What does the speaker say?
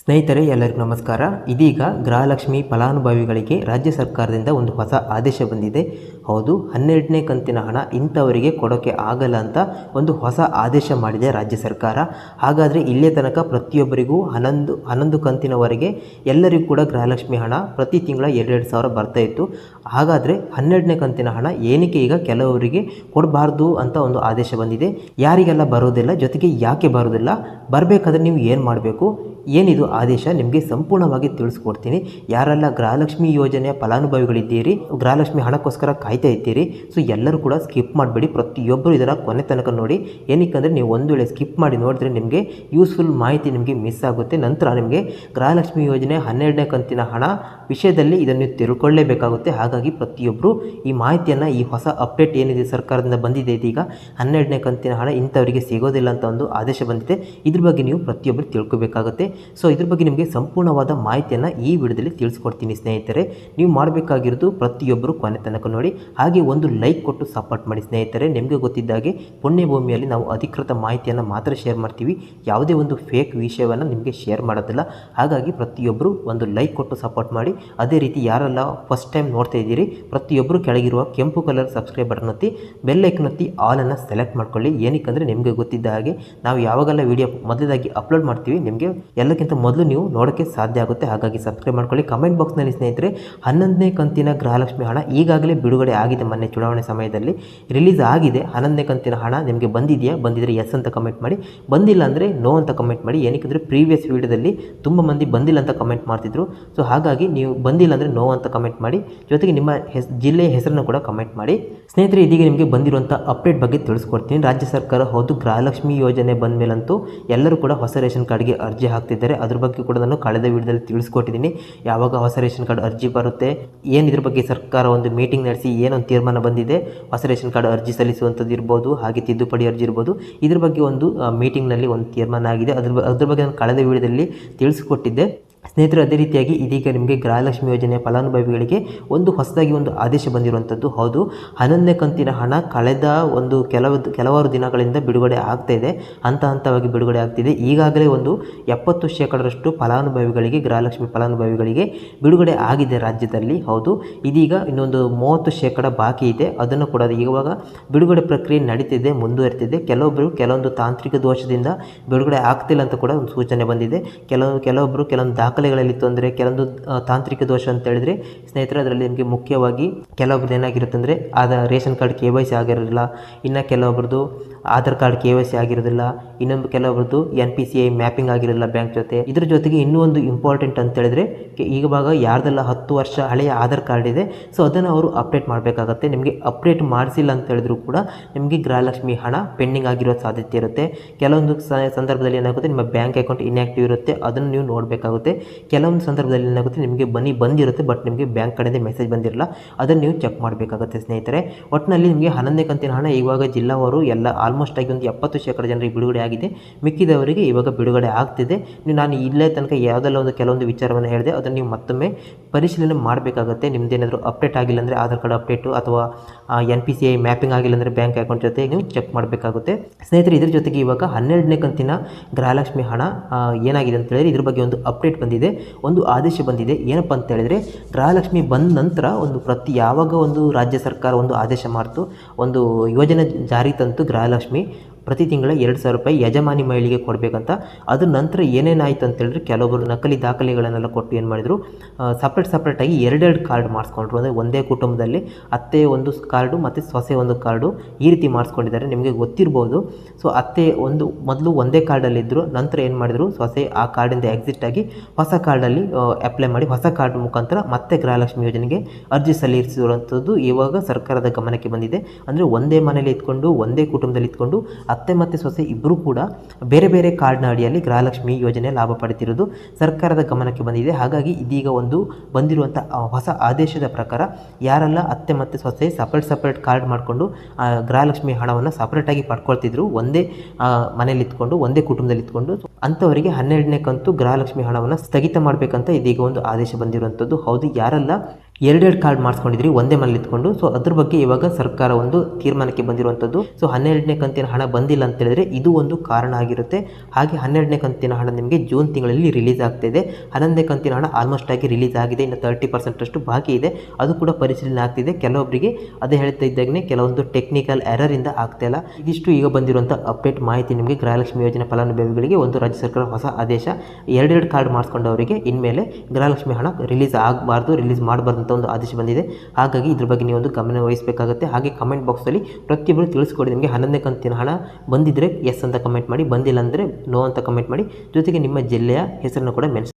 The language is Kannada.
ಸ್ನೇಹಿತರೆ, ಎಲ್ಲರಿಗೂ ನಮಸ್ಕಾರ. ಇದೀಗ ಗೃಹಲಕ್ಷ್ಮಿ ಫಲಾನುಭವಿಗಳಿಗೆ ರಾಜ್ಯ ಸರ್ಕಾರದಿಂದ ಒಂದು ಹೊಸ ಆದೇಶ ಬಂದಿದೆ. ಹೌದು, ಹನ್ನೆರಡನೇ ಕಂತಿನ ಹಣ ಇಂಥವರಿಗೆ ಕೊಡೋಕ್ಕೆ ಆಗಲ್ಲ ಅಂತ ಒಂದು ಹೊಸ ಆದೇಶ ಮಾಡಿದೆ ರಾಜ್ಯ ಸರ್ಕಾರ. ಹಾಗಾದರೆ ಇಲ್ಲೇ ತನಕ ಪ್ರತಿಯೊಬ್ಬರಿಗೂ ಹನ್ನೊಂದು ಹನ್ನೊಂದು ಕಂತಿನವರೆಗೆ ಎಲ್ಲರಿಗೂ ಕೂಡ ಗೃಹಲಕ್ಷ್ಮಿ ಹಣ ಪ್ರತಿ ತಿಂಗಳ ಎರಡೆರಡು ಸಾವಿರ ಬರ್ತಾ ಇತ್ತು. ಹಾಗಾದರೆ ಹನ್ನೆರಡನೇ ಕಂತಿನ ಹಣ ಏನಕ್ಕೆ ಈಗ ಕೆಲವರಿಗೆ ಕೊಡಬಾರ್ದು ಅಂತ ಒಂದು ಆದೇಶ ಬಂದಿದೆ. ಯಾರಿಗೆಲ್ಲ ಬರೋದಿಲ್ಲ, ಜೊತೆಗೆ ಯಾಕೆ ಬರೋದಿಲ್ಲ? ಬರಬೇಕಾದ್ರೆ ನೀವು ಏನು ಮಾಡಬೇಕು? ಏನಿದು ಆದೇಶ? ನಿಮಗೆ ಸಂಪೂರ್ಣವಾಗಿ ತಿಳಿಸ್ಕೊಡ್ತೀನಿ. ಯಾರೆಲ್ಲ ಗೃಹಲಕ್ಷ್ಮಿ ಯೋಜನೆಯ ಫಲಾನುಭವಿಗಳಿದ್ದೀರಿ, ಗೃಹಲಕ್ಷ್ಮಿ ಹಣಕ್ಕೋಸ್ಕರ ಕಾಯ್ತಾ ಇದ್ದೀರಿ ಸೊ ಎಲ್ಲರೂ ಕೂಡ ಸ್ಕಿಪ್ ಮಾಡಬೇಡಿ. ಪ್ರತಿಯೊಬ್ಬರು ಇದರ ಕೊನೆ ತನಕ ನೋಡಿ. ಏನಕ್ಕೆ ನೀವು ಒಂದು ವೇಳೆ ಸ್ಕಿಪ್ ಮಾಡಿ ನೋಡಿದ್ರೆ ನಿಮಗೆ ಯೂಸ್ಫುಲ್ ಮಾಹಿತಿ ನಿಮಗೆ ಮಿಸ್ ಆಗುತ್ತೆ. ನಂತರ ನಿಮಗೆ ಗೃಹಲಕ್ಷ್ಮಿ ಯೋಜನೆ ಹನ್ನೆರಡನೇ ಕಂತಿನ ಹಣ ವಿಷಯದಲ್ಲಿ ಇದನ್ನು ತಿಳ್ಕೊಳ್ಳೇಬೇಕಾಗುತ್ತೆ. ಹಾಗಾಗಿ ಪ್ರತಿಯೊಬ್ಬರು ಈ ಮಾಹಿತಿಯನ್ನು, ಈ ಹೊಸ ಅಪ್ಡೇಟ್ ಏನಿದೆ ಸರ್ಕಾರದಿಂದ ಬಂದಿದೆ ಇದೀಗ, ಹನ್ನೆರಡನೇ ಕಂತಿನ ಹಣ ಇಂಥವರಿಗೆ ಸಿಗೋದಿಲ್ಲ ಅಂತ ಒಂದು ಆದೇಶ ಬಂದಿದೆ. ಇದ್ರ ಬಗ್ಗೆ ನೀವು ಪ್ರತಿಯೊಬ್ಬರು ತಿಳ್ಕೊಬೇಕಾಗುತ್ತೆ. ಸೊ ಇದ್ರ ಬಗ್ಗೆ ನಿಮಗೆ ಸಂಪೂರ್ಣವಾದ ಮಾಹಿತಿಯನ್ನು ಈ ವಿಡಿಯೋದಲ್ಲಿ ತಿಳಿಸ್ಕೊಡ್ತೀನಿ, ಸ್ನೇಹಿತರೆ. ನೀವು ಮಾಡಬೇಕಾಗಿರೋದು ಪ್ರತಿಯೊಬ್ಬರು ಕೊನೆ ತನಕ ನೋಡಿ. ಹಾಗೆ ಒಂದು ಲೈಕ್ ಕೊಟ್ಟು ಸಪೋರ್ಟ್ ಮಾಡಿ, ಸ್ನೇಹಿತರೆ. ನಿಮಗೆ ಗೊತ್ತಿದ್ದಾಗೆ ಪುಣ್ಯಭೂಮಿಯಲ್ಲಿ ನಾವು ಅಧಿಕೃತ ಮಾಹಿತಿಯನ್ನು ಮಾತ್ರ ಶೇರ್ ಮಾಡ್ತೀವಿ. ಯಾವುದೇ ಒಂದು ಫೇಕ್ ವಿಷಯವನ್ನು ನಿಮಗೆ ಶೇರ್ ಮಾಡೋದಿಲ್ಲ. ಹಾಗಾಗಿ ಪ್ರತಿಯೊಬ್ಬರು ಒಂದು ಲೈಕ್ ಕೊಟ್ಟು ಸಪೋರ್ಟ್ ಮಾಡಿ. ಅದೇ ರೀತಿ ಯಾರೆಲ್ಲ ಫಸ್ಟ್ ಟೈಮ್ ನೋಡ್ತಾ ಇದ್ದೀರಿ, ಪ್ರತಿಯೊಬ್ಬರು ಕೆಳಗಿರುವ ಕೆಂಪು ಕಲರ್ ಸಬ್ಸ್ಕ್ರೈಬ್ ಬಟನ್ ಒತ್ತಿ ಬೆಲ್ ಹತ್ತಿ ಒತ್ತಿ ಆಲನ್ನು ಸೆಲೆಕ್ಟ್ ಮಾಡ್ಕೊಳ್ಳಿ. ಏನಕ್ಕಂದರೆ ನಿಮಗೆ ಗೊತ್ತಿದ್ದ ಹಾಗೆ ನಾವು ಯಾವಾಗೆಲ್ಲ ವಿಡಿಯೋ ಮೊದಲಾಗಿ ಅಪ್ಲೋಡ್ ಮಾಡ್ತೀವಿ, ನಿಮಗೆ ಎಲ್ಲಕ್ಕಿಂತ ಮೊದಲು ನೀವು ನೋಡೋಕ್ಕೆ ಸಾಧ್ಯ ಆಗುತ್ತೆ. ಹಾಗಾಗಿ ಸಬ್ಸ್ಕ್ರೈಬ್ ಮಾಡ್ಕೊಳ್ಳಿ. ಕಮೆಂಟ್ ಬಾಕ್ಸ್ನಲ್ಲಿ ಸ್ನೇಹಿತರೆ, ಹನ್ನೊಂದನೇ ಕಂತಿನ ಗೃಹಲಕ್ಷ್ಮಿ ಹಣ ಈಗಾಗಲೇ ಬಿಡುಗಡೆ ಆಗಿದೆ. ಮೊನ್ನೆ ಚುನಾವಣೆ ಸಮಯದಲ್ಲಿ ರಿಲೀಸ್ ಆಗಿದೆ. ಹನ್ನೊಂದನೇ ಕಂತಿನ ಹಣ ನಿಮಗೆ ಬಂದಿದೆಯಾ? ಬಂದಿದ್ರೆ ಎಸ್ ಅಂತ ಕಮೆಂಟ್ ಮಾಡಿ. ಬಂದಿಲ್ಲ ಅಂದರೆ ನೋ ಅಂತ ಕಮೆಂಟ್ ಮಾಡಿ. ಏನಕ್ಕೆ ಪ್ರೀವಿಯಸ್ ವೀಡಿಯೋದಲ್ಲಿ ತುಂಬ ಮಂದಿ ಬಂದಿಲ್ಲ ಅಂತ ಕಮೆಂಟ್ ಮಾಡ್ತಿದ್ರು. ಸೊ ಹಾಗಾಗಿ ನೀವು ಬಂದಿಲ್ಲ ಅಂದರೆ ನೋ ಅಂತ ಕಮೆಂಟ್ ಮಾಡಿ. ಜೊತೆಗೆ ನಿಮ್ಮ ಹೆಸ್, ಜಿಲ್ಲೆಯ ಹೆಸರನ್ನು ಕೂಡ ಕಮೆಂಟ್ ಮಾಡಿ. ಸ್ನೇಹಿತರೆ, ಇದೀಗ ನಿಮಗೆ ಬಂದಿರುವಂಥ ಅಪ್ಡೇಟ್ ಬಗ್ಗೆ ತಿಳಿಸ್ಕೊಡ್ತೀನಿ. ರಾಜ್ಯ ಸರ್ಕಾರ ಹೌದು, ಗೃಹಲಕ್ಷ್ಮಿ ಯೋಜನೆ ಬಂದ ಮೇಲಂತೂ ಎಲ್ಲರೂ ಕೂಡ ಹೊಸ ರೇಷನ್ ಕಾರ್ಡ್ಗೆ ಅರ್ಜಿ ಹಾಕ್ತಿದ್ದಾರೆ. ಅದ್ರ ಬಗ್ಗೆ ಕೂಡ ನಾನು ಕಳೆದ ವಿಡಿಯೋದಲ್ಲಿ ತಿಳಿಸ್ಕೊಟ್ಟಿದ್ದೀನಿ. ಯಾವಾಗ ಹೊಸ ರೇಷನ್ ಕಾರ್ಡ್ ಅರ್ಜಿ ಬರುತ್ತೆ, ಏನು ಇದ್ರ ಬಗ್ಗೆ ಸರ್ಕಾರ ಒಂದು ಮೀಟಿಂಗ್ ನಡೆಸಿ ಏನೊಂದು ತೀರ್ಮಾನ ಬಂದಿದೆ, ಹೊಸ ರೇಷನ್ ಕಾರ್ಡ್ ಅರ್ಜಿ ಸಲ್ಲಿಸುವಂಥದ್ದು ಇರ್ಬೋದು, ಹಾಗೆ ತಿದ್ದುಪಡಿ ಅರ್ಜಿ ಇರ್ಬೋದು, ಇದ್ರ ಬಗ್ಗೆ ಒಂದು ಮೀಟಿಂಗ್ನಲ್ಲಿ ಒಂದು ತೀರ್ಮಾನ ಆಗಿದೆ. ಅದ್ರ ಅದ್ರ ಬಗ್ಗೆ ನಾನು ಕಳೆದ ವಿಡಿಯೋದಲ್ಲಿ ತಿಳಿಸ್ಕೊಟ್ಟಿದ್ದೆ. ಸ್ನೇಹಿತರೆ, ಅದೇ ರೀತಿಯಾಗಿ ಇದೀಗ ನಿಮಗೆ ಗೃಹಲಕ್ಷ್ಮಿ ಯೋಜನೆಯ ಫಲಾನುಭವಿಗಳಿಗೆ ಒಂದು ಹೊಸದಾಗಿ ಒಂದು ಆದೇಶ ಬಂದಿರುವಂಥದ್ದು. ಹೌದು ಹನ್ನೊಂದನೇ ಕಂತಿನ ಹಣ ಕಳೆದ ಒಂದು ಕೆಲವು ಕೆಲವಾರು ದಿನಗಳಿಂದ ಬಿಡುಗಡೆ ಆಗ್ತಾ ಇದೆ. ಹಂತ ಹಂತವಾಗಿ ಬಿಡುಗಡೆ ಆಗ್ತಿದೆ ಈಗಾಗಲೇ ಒಂದು ಎಪ್ಪತ್ತು ಶೇಕಡರಷ್ಟು ಫಲಾನುಭವಿಗಳಿಗೆ, ಗೃಹಲಕ್ಷ್ಮಿ ಫಲಾನುಭವಿಗಳಿಗೆ ಬಿಡುಗಡೆ ಆಗಿದೆ ರಾಜ್ಯದಲ್ಲಿ. ಹೌದು, ಇದೀಗ ಇನ್ನೊಂದು ಮೂವತ್ತು ಶೇಕಡ ಬಾಕಿ ಇದೆ. ಅದನ್ನು ಕೂಡ ಇವಾಗ ಬಿಡುಗಡೆ ಪ್ರಕ್ರಿಯೆ ನಡೀತಿದೆ, ಮುಂದುವರಿತಿದೆ. ಕೆಲವೊಬ್ಬರು ಕೆಲವೊಂದು ತಾಂತ್ರಿಕ ದೋಷದಿಂದ ಬಿಡುಗಡೆ ಆಗ್ತಿಲ್ಲ ಅಂತ ಕೂಡ ಒಂದು ಸೂಚನೆ ಬಂದಿದೆ. ಕೆಲವು ಕೆಲವೊಬ್ಬರು ಕೆಲವೊಂದು ದಾಖಲೆಗಳಲ್ಲಿ ತೊಂದರೆ, ಕೆಲವೊಂದು ತಾಂತ್ರಿಕ ದೋಷ ಅಂತ ಹೇಳಿದ್ರೆ ಸ್ನೇಹಿತರೆ, ಅದರಲ್ಲಿ ನಿಮಗೆ ಮುಖ್ಯವಾಗಿ ಕೆಲವೊಬ್ರದ್ದು ಏನಾಗಿರುತ್ತೆ ಅಂದರೆ ಆದ ration card K Y C ಆಗಿರೋದಿಲ್ಲ ಇನ್ನು ಕೆಲವೊಬ್ರದ್ದು Aadhaar card K Y C ಆಗಿರೋದಿಲ್ಲ, ಇನ್ನೊಂದು ಕೆಲವರದ್ದು N P C I mapping ಆಗಿರೋದಿಲ್ಲ ಬ್ಯಾಂಕ್ ಜೊತೆ. ಇದ್ರ ಜೊತೆಗೆ ಇನ್ನೂ ಒಂದು ಇಂಪಾರ್ಟೆಂಟ್ ಅಂತ ಹೇಳಿದ್ರೆ ಈಗ ಭಾಗ ಯಾರ್ದೆಲ್ಲ ಹತ್ತು ವರ್ಷ ಹಳೆಯ ಆಧಾರ್ ಕಾರ್ಡ್ ಇದೆ, ಸೊ ಅದನ್ನು ಅವರು ಅಪ್ಡೇಟ್ ಮಾಡಬೇಕಾಗತ್ತೆ. ನಿಮಗೆ ಅಪ್ಡೇಟ್ ಮಾಡಿಸಿಲ್ಲ ಅಂತ ಹೇಳಿದ್ರು ಕೂಡ ನಿಮಗೆ ಗೃಹಲಕ್ಷ್ಮಿ ಹಣ ಪೆಂಡಿಂಗ್ ಆಗಿರೋ ಸಾಧ್ಯತೆ ಇರುತ್ತೆ. ಕೆಲವೊಂದು ಸಂದರ್ಭದಲ್ಲಿ ಏನಾಗುತ್ತೆ, ನಿಮ್ಮ ಬ್ಯಾಂಕ್ ಅಕೌಂಟ್ ಇನ್ಆಕ್ಟಿವ್ ಇರುತ್ತೆ, ಅದನ್ನು ನೀವು ನೋಡಬೇಕಾಗುತ್ತೆ. ಕೆಲವೊಂದು ಸಂದರ್ಭದಲ್ಲಿ ಏನಾಗುತ್ತೆ, ನಿಮಗೆ ಬನ್ನಿ ಬಂದಿರುತ್ತೆ, ಬಟ್ ನಿಮಗೆ ಬ್ಯಾಂಕ್ ಕಡೆಯಿಂದ ಮೆಸೇಜ್ ಬಂದಿರಲ್ಲ, ಅದನ್ನು ನೀವು ಚೆಕ್ ಮಾಡಬೇಕಾಗುತ್ತೆ ಸ್ನೇಹಿತರೆ. ಒಟ್ಟಿನಲ್ಲಿ ನಿಮಗೆ ಹನ್ನೊಂದನೇ ಕಂತಿನ ಹಣ ಇವಾಗ ಜಿಲ್ಲಾವರು ಎಲ್ಲ ಆಲ್ಮೋಸ್ಟ್ ಆಗಿ ಒಂದು ಎಪ್ಪತ್ತು ಶೇಕಡ ಜನರಿಗೆ ಬಿಡುಗಡೆ ಆಗಿದೆ. ಮಿಕ್ಕಿದವರಿಗೆ ಇವಾಗ ಬಿಡುಗಡೆ ಆಗ್ತಿದೆ. ನೀವು ನಾನು ಇಲ್ಲೇ ತನಕ ಯಾವುದೆಲ್ಲ ಒಂದು ಕೆಲವೊಂದು ವಿಚಾರವನ್ನು ಹೇಳಿದೆ. ಅದನ್ನು ನೀವು ಮತ್ತೊಮ್ಮೆ ಪರಿಶೀಲನೆ ಮಾಡಬೇಕಾಗುತ್ತೆ. ನಿಮ್ದೇನಾದರೂ ಅಪ್ಡೇಟ್ ಆಗಿಲ್ಲ ಅಂದರೆ ಆಧಾರ್ ಕಾರ್ಡ್ ಅಪ್ಡೇಟು ಅಥವಾ N P C I mapping ಆಗಿಲ್ಲ ಅಂದರೆ ಬ್ಯಾಂಕ್ ಅಕೌಂಟ್ ಜೊತೆ ನೀವು ಚೆಕ್ ಮಾಡಬೇಕಾಗುತ್ತೆ. ಸ್ನೇಹಿತರೆ, ಇದ್ರ ಜೊತೆಗೆ ಇವಾಗ ಹನ್ನೆರಡನೇ ಕಂತಿನ ಗೃಹಲಕ್ಷ್ಮಿ ಹಣ ಏನಾಗಿದೆ ಅಂತ ಹೇಳಿದ್ರೆ ಇದ್ರ ಬಗ್ಗೆ ಒಂದು ಅಪ್ಡೇಟ್ ಬಂದಿದೆ. ಒಂದು ಆದೇಶ ಬಂದಿದೆ. ಏನಪ್ಪ ಅಂತ ಹೇಳಿದ್ರೆ, ಗೃಹಲಕ್ಷ್ಮಿ ಬಂದ ನಂತರ ಒಂದು ಪ್ರತಿ ಯಾವಾಗ ಒಂದು ರಾಜ್ಯ ಸರ್ಕಾರ ಒಂದು ಆದೇಶ ಮಾಡ್ತು, ಒಂದು ಯೋಜನೆ ಜಾರಿ ತಂತು ಗೃಹಲಕ್ಷ್ಮಿ ಪ್ರತಿ ತಿಂಗಳ ಎರಡು ಸಾವಿರ ರೂಪಾಯಿ ಯಜಮಾನಿ ಮಹಿಳೆಗೆ ಕೊಡಬೇಕಂತ. ಅದ್ರ ನಂತರ ಏನೇನಾಯಿತು ಅಂತ ಹೇಳಿದ್ರೆ ಕೆಲವೊಬ್ಬರು ನಕಲಿ ದಾಖಲೆಗಳನ್ನೆಲ್ಲ ಕೊಟ್ಟು ಏನು ಮಾಡಿದರು ಸಪ್ರೇಟ್ ಸಪ್ರೇಟಾಗಿ ಎರಡೆರಡು ಕಾರ್ಡ್ ಮಾಡಿಸ್ಕೊಂಡ್ರು. ಅಂದರೆ ಒಂದೇ ಕುಟುಂಬದಲ್ಲಿ ಅತ್ತೆ ಒಂದು ಕಾರ್ಡು ಮತ್ತು ಸೊಸೆ ಒಂದು ಕಾರ್ಡು ಈ ರೀತಿ ಮಾಡಿಸ್ಕೊಂಡಿದ್ದಾರೆ. ನಿಮಗೆ ಗೊತ್ತಿರ್ಬೋದು. ಸೊ ಅತ್ತೆ ಒಂದು, ಮೊದಲು ಒಂದೇ ಕಾರ್ಡಲ್ಲಿದ್ದರು ನಂತರ ಏನು ಮಾಡಿದರು, ಸೊಸೆ ಆ ಕಾರ್ಡಿಂದ ಎಕ್ಸಿಟ್ ಆಗಿ ಹೊಸ ಕಾರ್ಡಲ್ಲಿ ಅಪ್ಲೈ ಮಾಡಿ ಹೊಸ ಕಾರ್ಡ್ ಮುಖಾಂತರ ಮತ್ತೆ ಗೃಹಲಕ್ಷ್ಮಿ ಯೋಜನೆಗೆ ಅರ್ಜಿ ಸಲ್ಲಿಸಿರುವಂಥದ್ದು ಇವಾಗ ಸರ್ಕಾರದ ಗಮನಕ್ಕೆ ಬಂದಿದೆ. ಅಂದರೆ ಒಂದೇ ಮನೇಲಿ ಇದ್ಕೊಂಡು, ಒಂದೇ ಕುಟುಂಬದಲ್ಲಿ ಇದ್ಕೊಂಡು ಅತ್ತೆ ಮತ್ತು ಸೊಸೆ ಇಬ್ಬರೂ ಕೂಡ ಬೇರೆ ಬೇರೆ ಕಾರ್ಡ್ನ ಅಡಿಯಲ್ಲಿ ಗೃಹಲಕ್ಷ್ಮಿ ಯೋಜನೆ ಲಾಭ ಪಡೆದಿರೋದು ಸರ್ಕಾರದ ಗಮನಕ್ಕೆ ಬಂದಿದೆ. ಹಾಗಾಗಿ ಇದೀಗ ಒಂದು ಬಂದಿರುವಂಥ ಹೊಸ ಆದೇಶದ ಪ್ರಕಾರ ಯಾರೆಲ್ಲ ಅತ್ತೆ ಮತ್ತು ಸೊಸೆ ಸಪ್ರೇಟ್ ಸಪ್ರೇಟ್ ಕಾರ್ಡ್ ಮಾಡಿಕೊಂಡು ಗೃಹಲಕ್ಷ್ಮಿ ಹಣವನ್ನು ಸಪ್ರೇಟಾಗಿ ಪಡ್ಕೊಳ್ತಿದ್ರು, ಒಂದೇ ಮನೇಲಿ ಇದ್ಕೊಂಡು, ಒಂದೇ ಕುಟುಂಬದಲ್ಲಿ ಇತ್ಕೊಂಡು ಅಂಥವರಿಗೆ ಹನ್ನೆರಡನೇ ಕಂತು ಗೃಹಲಕ್ಷ್ಮಿ ಹಣವನ್ನು ಸ್ಥಗಿತ ಮಾಡಬೇಕಂತ ಇದೀಗ ಒಂದು ಆದೇಶ ಬಂದಿರುವಂಥದ್ದು. ಹೌದು, ಯಾರೆಲ್ಲ ಎರಡೆರಡು ಕಾರ್ಡ್ ಮಾಡಿಸ್ಕೊಂಡಿದ್ರಿ, ಒಂದೇ ಮನೇಲಿ ಇಟ್ಕೊಂಡು. ಸೊ ಅದ್ರ ಬಗ್ಗೆ ಇವಾಗ ಸರ್ಕಾರ ಒಂದು ತೀರ್ಮಾನಕ್ಕೆ ಬಂದಿರುವಂಥದ್ದು ಸೊ ಹನ್ನೆರಡನೇ ಕಂತಿನ ಹಣ ಬಂದಿಲ್ಲ ಅಂತ ಹೇಳಿದ್ರೆ ಇದು ಒಂದು ಕಾರಣ ಆಗಿರುತ್ತೆ. ಹಾಗೆ ಹನ್ನೆರಡನೇ ಕಂತಿನ ಹಣ ನಿಮಗೆ ಜೂನ್ ತಿಂಗಳಲ್ಲಿ ರಿಲೀಸ್ ಆಗ್ತಿದೆ ಹನ್ನೊಂದನೇ ಕಂತಿನ ಹಣ ಆಲ್ಮೋಸ್ಟ್ ಆಗಿ ರಿಲೀಸ್ ಆಗಿದೆ. ಇನ್ನು ತರ್ಟಿ ಪರ್ಸೆಂಟಷ್ಟು ಬಾಕಿ ಇದೆ. ಅದು ಕೂಡ ಪರಿಶೀಲನೆ ಆಗ್ತಿದೆ. ಕೆಲವೊಬ್ಬರಿಗೆ ಅದೇ ಹೇಳ್ತಾ ಇದ್ದಾಗನೇ ಕೆಲವೊಂದು ಟೆಕ್ನಿಕಲ್ ಎರರ್ ಇಂದ ಆಗ್ತಾ ಇಲ್ಲ. ಇದಿಷ್ಟು ಈಗ ಬಂದಿರುವಂಥ ಅಪ್ಡೇಟ್ ಮಾಹಿತಿ ನಿಮಗೆ ಗೃಹಲಕ್ಷ್ಮಿ ಯೋಜನೆ ಫಲಾನುಭವಿಗಳಿಗೆ. ಒಂದು ರಾಜ್ಯ ಸರ್ಕಾರ ಹೊಸ ಆದೇಶ. ಎರಡೆರಡು ಕಾರ್ಡ್ ಮಾಡಿಸ್ಕೊಂಡವರಿಗೆ ಇನ್ಮೇಲೆ ಗೃಹಲಕ್ಷ್ಮಿ ಹಣ ರಿಲೀಸ್ ಆಗಬಾರ್ದು ರಿಲೀಸ್ ಮಾಡಬಾರ್ದು ಅಂತ ಒಂದು ಆದೇಶ ಬಂದಿದೆ. ಹಾಗಾಗಿ ಇದ್ರ ಬಗ್ಗೆ ನೀವು ಒಂದು ಗಮನ ವಹಿಸಬೇಕಾಗುತ್ತೆ. ಹಾಗೆ ಕಮೆಂಟ್ ಬಾಕ್ಸಲ್ಲಿ ಪ್ರತಿಯೊಬ್ಬರು ತಿಳಿಸ್ಕೊಡಿ. ನಿಮಗೆ ಹನ್ನೊಂದನೇ ಕಂತಿನ ಹಣ ಬಂದಿದ್ದರೆ ಎಸ್ ಅಂತ ಕಮೆಂಟ್ ಮಾಡಿ, ಬಂದಿಲ್ಲ ಅಂದರೆ ನೋ ಅಂತ ಕಮೆಂಟ್ ಮಾಡಿ. ಜೊತೆಗೆ ನಿಮ್ಮ ಜಿಲ್ಲೆಯ ಹೆಸರನ್ನು ಕೂಡ ಮೆನ್ಷನ್